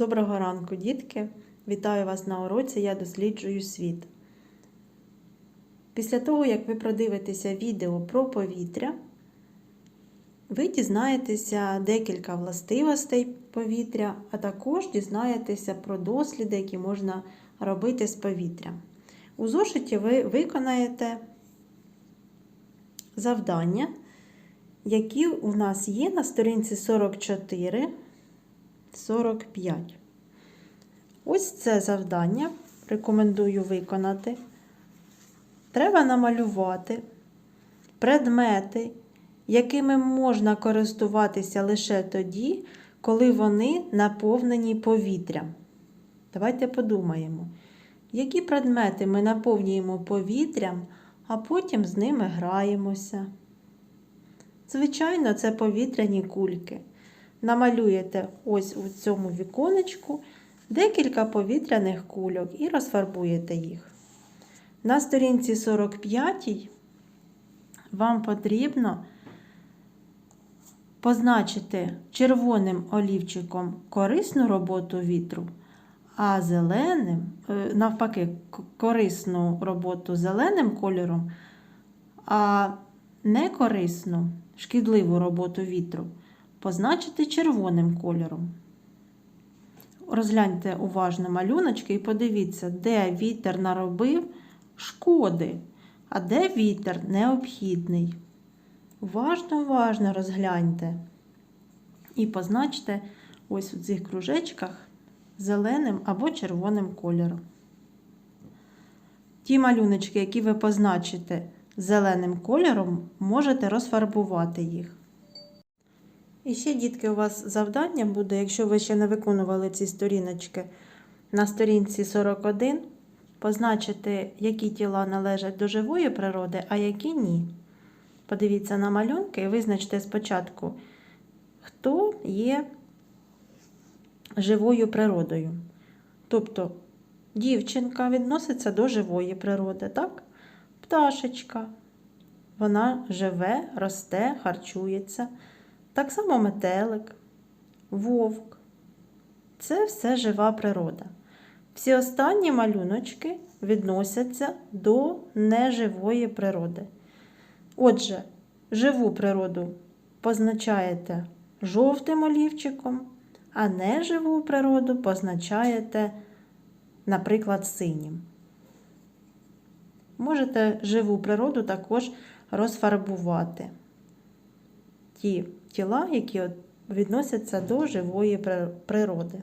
Доброго ранку, дітки! Вітаю вас на уроці Я досліджую світ. Після того, як ви продивитеся відео про повітря, ви дізнаєтеся декілька властивостей повітря, а також дізнаєтеся про досліди, які можна робити з повітрям. У зошиті ви виконаєте завдання, які у нас є на сторінці 44. 45. Ось це завдання рекомендую виконати. Треба намалювати предмети, якими можна користуватися лише тоді, коли вони наповнені повітрям. Давайте подумаємо, які предмети ми наповнюємо повітрям, а потім з ними граємося. Звичайно, це повітряні кульки намалюєте ось у цьому віконечку декілька повітряних кульок і розфарбуєте їх. На сторінці 45 вам потрібно позначити червоним олівчиком корисну роботу вітру, а зеленим, е, навпаки, корисну роботу зеленим кольором, а некорисну шкідливу роботу вітру позначити червоним кольором. Розгляньте уважно малюночки і подивіться, де вітер наробив шкоди, а де вітер необхідний. Уважно, уважно розгляньте. І позначте ось у цих кружечках зеленим або червоним кольором. Ті малюночки, які ви позначите зеленим кольором, можете розфарбувати їх. І ще, дітки, у вас завдання буде, якщо ви ще не виконували ці сторіночки, на сторінці 41 позначити, які тіла належать до живої природи, а які ні. Подивіться на малюнки і визначте спочатку, хто є живою природою. Тобто дівчинка відноситься до живої природи, так? Пташечка. Вона живе, росте, харчується. Так само метелик, вовк. Це все жива природа. Всі останні малюночки відносяться до неживої природи. Отже, живу природу позначаєте жовтим олівчиком, а неживу природу позначаєте, наприклад, синім. Можете живу природу також розфарбувати. Ті тіла, які відносяться до живої природи.